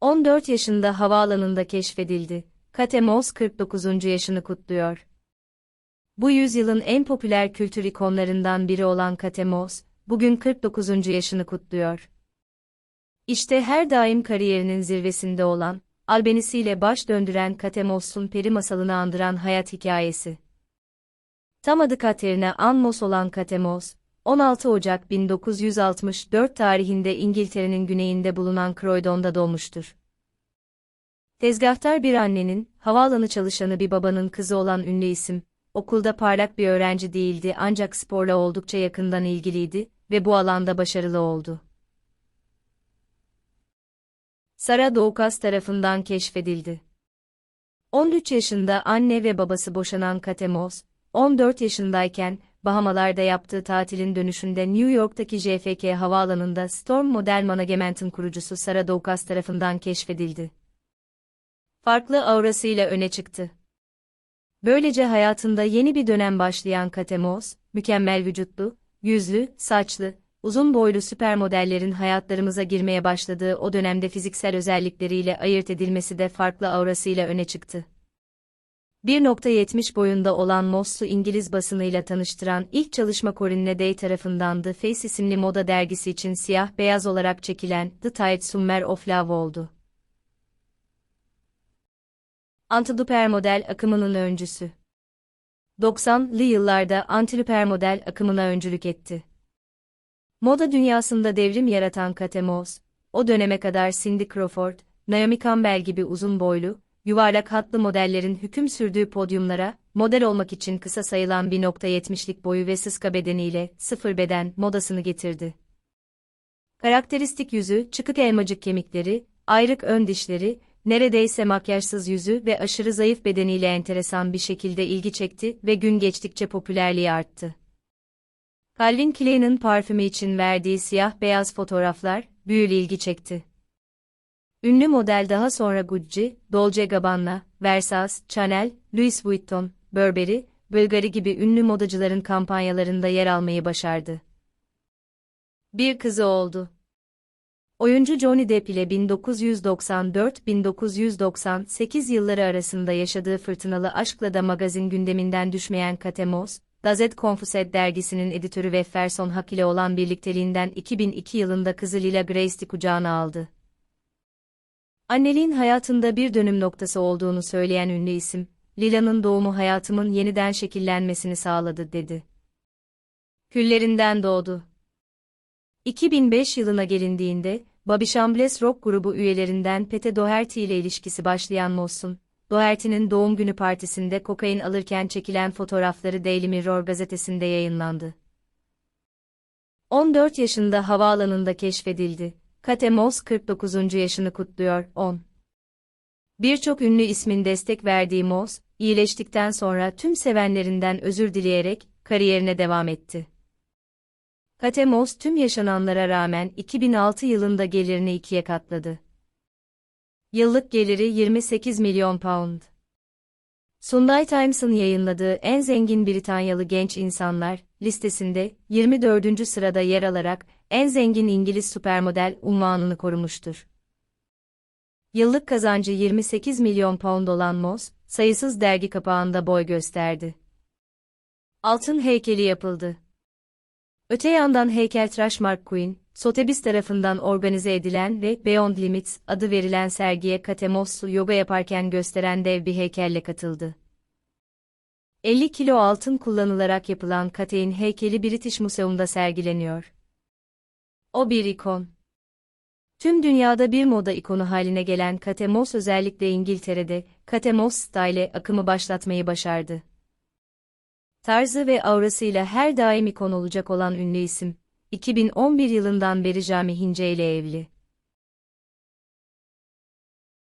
14 yaşında havaalanında keşfedildi. Kate Moss 49. yaşını kutluyor. Bu yüzyılın en popüler kültür ikonlarından biri olan Kate Moss, bugün 49. yaşını kutluyor. İşte her daim kariyerinin zirvesinde olan, albenisiyle baş döndüren Kate Moss'un peri masalını andıran hayat hikayesi. Tam adı Katerina Ann Moss olan Kate Moss, 16 Ocak 1964 tarihinde İngiltere'nin güneyinde bulunan Croydon'da doğmuştur. Tezgahtar bir annenin, havaalanı çalışanı bir babanın kızı olan ünlü isim, okulda parlak bir öğrenci değildi ancak sporla oldukça yakından ilgiliydi ve bu alanda başarılı oldu. Sara Doukas tarafından keşfedildi. 13 yaşında anne ve babası boşanan Kate Moss, 14 yaşındayken Bahamalarda yaptığı tatilin dönüşünde New York'taki JFK havaalanında Storm Model Management'ın kurucusu Sara Doukas tarafından keşfedildi. Farklı aurasıyla öne çıktı. Böylece hayatında yeni bir dönem başlayan Kate Moss, mükemmel vücutlu, yüzlü, saçlı, uzun boylu süper modellerin hayatlarımıza girmeye başladığı o dönemde fiziksel özellikleriyle ayırt edilmesi de farklı aurasıyla öne çıktı. 1.70 boyunda olan Moss'u İngiliz basınıyla tanıştıran ilk çalışma Corinne Day tarafından The Face isimli moda dergisi için siyah-beyaz olarak çekilen The Tight Summer of Love oldu. Antiluper akımının öncüsü. 90'lı yıllarda antiluper model akımına öncülük etti. Moda dünyasında devrim yaratan Kate Moss, o döneme kadar Cindy Crawford, Naomi Campbell gibi uzun boylu, yuvarlak hatlı modellerin hüküm sürdüğü podyumlara, model olmak için kısa sayılan 1.70'lik boyu ve sıska bedeniyle sıfır beden modasını getirdi. Karakteristik yüzü, çıkık elmacık kemikleri, ayrık ön dişleri, neredeyse makyajsız yüzü ve aşırı zayıf bedeniyle enteresan bir şekilde ilgi çekti ve gün geçtikçe popülerliği arttı. Calvin Klein'in parfümü için verdiği siyah-beyaz fotoğraflar, büyülü ilgi çekti. Ünlü model daha sonra Gucci, Dolce Gabbana, Versace, Chanel, Louis Vuitton, Burberry, Bulgari gibi ünlü modacıların kampanyalarında yer almayı başardı. Bir kızı oldu. Oyuncu Johnny Depp ile 1994-1998 yılları arasında yaşadığı fırtınalı aşkla da magazin gündeminden düşmeyen Kate Moss, Gazette Confused dergisinin editörü ve Ferson Hak ile olan birlikteliğinden 2002 yılında kızı Lila Grace'i kucağına aldı. Anneliğin hayatında bir dönüm noktası olduğunu söyleyen ünlü isim, Lila'nın doğumu hayatımın yeniden şekillenmesini sağladı dedi. Küllerinden doğdu. 2005 yılına gelindiğinde, Bobby Shambles rock grubu üyelerinden Pete Doherty ile ilişkisi başlayan Moss'un, Doherty'nin doğum günü partisinde kokain alırken çekilen fotoğrafları Daily Mirror gazetesinde yayınlandı. 14 yaşında havaalanında keşfedildi. Kate Moss 49. yaşını kutluyor, 10. Birçok ünlü ismin destek verdiği Moss, iyileştikten sonra tüm sevenlerinden özür dileyerek kariyerine devam etti. Kate Moss tüm yaşananlara rağmen 2006 yılında gelirini ikiye katladı. Yıllık geliri 28 milyon pound. Sunday Times'ın yayınladığı en zengin Britanyalı genç insanlar listesinde 24. sırada yer alarak en zengin İngiliz süpermodel unvanını korumuştur. Yıllık kazancı 28 milyon pound olan Moss, sayısız dergi kapağında boy gösterdi. Altın heykeli yapıldı. Öte yandan heykeltıraş Mark Quinn, Sotheby's tarafından organize edilen ve Beyond Limits adı verilen sergiye Kate Moss'u yoga yaparken gösteren dev bir heykelle katıldı. 50 kilo altın kullanılarak yapılan Kate'in heykeli British Museum'da sergileniyor. O bir ikon. Tüm dünyada bir moda ikonu haline gelen Kate Moss özellikle İngiltere'de Kate Moss Style akımı başlatmayı başardı. Tarzı ve aurasıyla her daim ikon olacak olan ünlü isim, 2011 yılından beri Cami Hince ile evli.